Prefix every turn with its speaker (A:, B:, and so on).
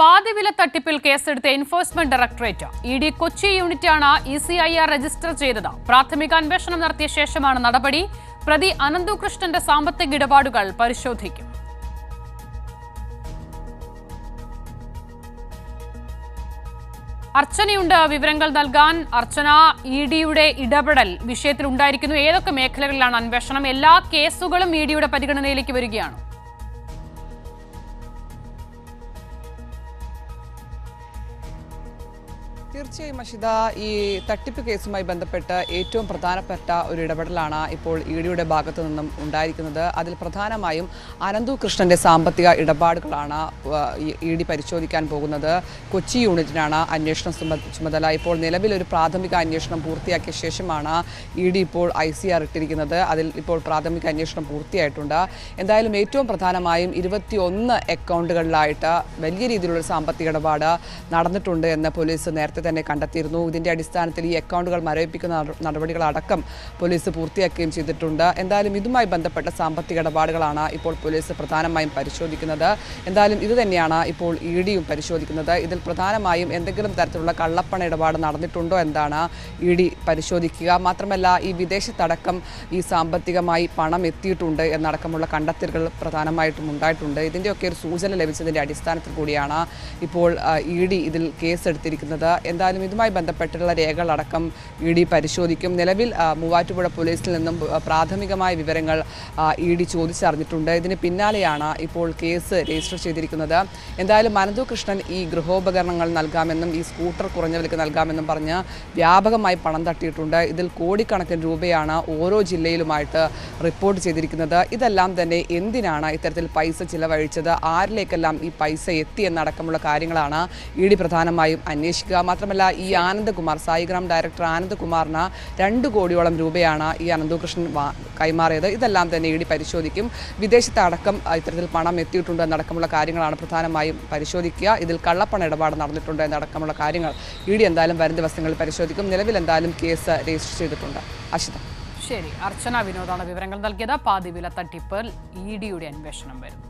A: പാതിവില തട്ടിപ്പിൽ കേസെടുത്ത enforcement directorate. E D Kochi യൂണിറ്റാണ് E C I R register ചെയ്തത്. പ്രാഥമിക അന്വേഷണം നടത്തിയ ശേഷമാണ് നടപടി. പ്രതി അനന്തു കൃഷ്ണന്റെ സാമ്പത്തിക ഇടപാടുകൾ പരിശോധിക്കും. അർച്ചനയുണ്ട് വിവരങ്ങൾ നൽകാൻ. അർച്ചന ഇ ഡിയുടെ ഇടപെടൽ വിഷയത്തിൽ ഉണ്ടായിരിക്കുന്നു ഏതൊക്കെ മേഖലകളിലാണ് അന്വേഷണം? എല്ലാ കേസുകളും ഇ ഡിയുടെ പരിഗണനയിലേക്ക് വരികയാണ്.
B: തീർച്ചയായും അഷിത ഈ തട്ടിപ്പ് കേസുമായി ബന്ധപ്പെട്ട് ഏറ്റവും പ്രധാനപ്പെട്ട ഒരു ഇടപെടലാണ് ഇപ്പോൾ ഇ ഡിയുടെ ഭാഗത്തു നിന്നും ഉണ്ടായിരിക്കുന്നത്. അതിൽ പ്രധാനമായും അനന്തു കൃഷ്ണന്റെ സാമ്പത്തിക ഇടപാടുകളാണ് ഇ ഡി പരിശോധിക്കാൻ പോകുന്നത്. കൊച്ചി യൂണിറ്റിനാണ് അന്വേഷണം ചുമതല. ഇപ്പോൾ നിലവിലൊരു പ്രാഥമിക അന്വേഷണം പൂർത്തിയാക്കിയ ശേഷമാണ് ഇ ഡി ഇപ്പോൾ ഐ സി ആർ ഇട്ടിരിക്കുന്നത്. അതിൽ ഇപ്പോൾ പ്രാഥമിക അന്വേഷണം പൂർത്തിയായിട്ടുണ്ട്. എന്തായാലും ഏറ്റവും പ്രധാനമായും ഇരുപത്തിയൊന്ന് അക്കൗണ്ടുകളിലായിട്ട് വലിയ രീതിയിലുള്ള സാമ്പത്തിക ഇടപാട് നടന്നിട്ടുണ്ട് എന്ന് പോലീസ് നേരത്തെ തന്നെ കണ്ടെത്തിയിരുന്നു. ഇതിന്റെ അടിസ്ഥാനത്തിൽ ഈ അക്കൗണ്ടുകൾ മരവിപ്പിക്കുന്ന നട- നടപടികളടക്കം പോലീസ് പൂർത്തിയാക്കുകയും ചെയ്തിട്ടുണ്ട്. എന്തായാലും ഇതുമായി ബന്ധപ്പെട്ട സാമ്പത്തിക ഇടപാടുകളാണ് ഇപ്പോൾ പോലീസ് പ്രധാനമായും പരിശോധിക്കുന്നത്. എന്തായാലും ഇത് തന്നെയാണ് ഇപ്പോൾ ഇ ഡിയും പരിശോധിക്കുന്നത്. ഇതിൽ പ്രധാനമായും എന്തെങ്കിലും തരത്തിലുള്ള കള്ളപ്പണ ഇടപാട് നടന്നിട്ടുണ്ടോ എന്താണ് ഇ ഡി പരിശോധിക്കുക. മാത്രമല്ല ഈ വിദേശത്തടക്കം ഈ സാമ്പത്തികമായി പണം എത്തിയിട്ടുണ്ട് എന്നടക്കമുള്ള കണ്ടെത്തലുകൾ പ്രധാനമായിട്ടും ഉണ്ടായിട്ടുണ്ട്. ഇതിന്റെയൊക്കെ ഒരു സൂചന ലഭിച്ചതിന്റെ അടിസ്ഥാനത്തിൽ കൂടിയാണ് ഇപ്പോൾ ഇ ഡി ഇതിൽ കേസെടുത്തിരിക്കുന്നത്. എന്തായാലും ഇതുമായി ബന്ധപ്പെട്ടുള്ള രേഖകളടക്കം ഇ ഡി പരിശോധിക്കും. നിലവിൽ മൂവാറ്റുപുഴ പോലീസിൽ നിന്നും പ്രാഥമികമായ വിവരങ്ങൾ ഇ ഡി ചോദിച്ചറിഞ്ഞിട്ടുണ്ട്. ഇതിന് പിന്നാലെയാണ് ഇപ്പോൾ കേസ് രജിസ്റ്റർ ചെയ്തിരിക്കുന്നത്. എന്തായാലും അനന്തു കൃഷ്ണൻ ഈ ഗൃഹോപകരണങ്ങൾ നൽകാമെന്നും ഈ സ്കൂട്ടർ കുറഞ്ഞ വിലക്ക് നൽകാമെന്നും പറഞ്ഞ് വ്യാപകമായി പണം തട്ടിയിട്ടുണ്ട്. ഇതിൽ കോടിക്കണക്കിന് രൂപയാണ് ഓരോ ജില്ലയിലുമായിട്ട് റിപ്പോർട്ട് ചെയ്തിരിക്കുന്നത്. ഇതെല്ലാം തന്നെ എന്തിനാണ് ഇത്തരത്തിൽ പൈസ ചിലവഴിച്ചത്? ആരിലേക്കെല്ലാം ഈ പൈസ എത്തി എന്നടക്കമുള്ള കാര്യങ്ങളാണ് ഇ ഡി പ്രധാനമായും അന്വേഷിക്കുക. മാത്രമല്ല ഈ ആനന്ദകുമാർ സായിഗ്രാം ഡയറക്ടർ ആനന്ദകുമാറിന് രണ്ട് കോടിയോളം രൂപയാണ് ഈ അനന്തകൃഷ്ണൻ കൈമാറിയത്. ഇതെല്ലാം തന്നെ ഇ ഡി പരിശോധിക്കും. വിദേശത്ത് അടക്കം ഇത്തരത്തിൽ പണം എത്തിയിട്ടുണ്ട് എന്നടക്കമുള്ള കാര്യങ്ങളാണ് പ്രധാനമായും പരിശോധിക്കുക. ഇതിൽ കള്ളപ്പണ ഇടപാട് നടന്നിട്ടുണ്ട് എന്നടക്കമുള്ള കാര്യങ്ങൾ ഇ ഡി എന്തായാലും വരും ദിവസങ്ങളിൽ പരിശോധിക്കും. നിലവിൽ എന്തായാലും കേസ് രജിസ്റ്റർ ചെയ്തിട്ടുണ്ട്. അശിത
A: ശരി. അർച്ചന വിനോദാണ് വിവരങ്ങൾ നൽകിയത്. പാതിവില തട്ടിപ്പ് ഇ ഡിയുടെ അന്വേഷണം വരുന്നു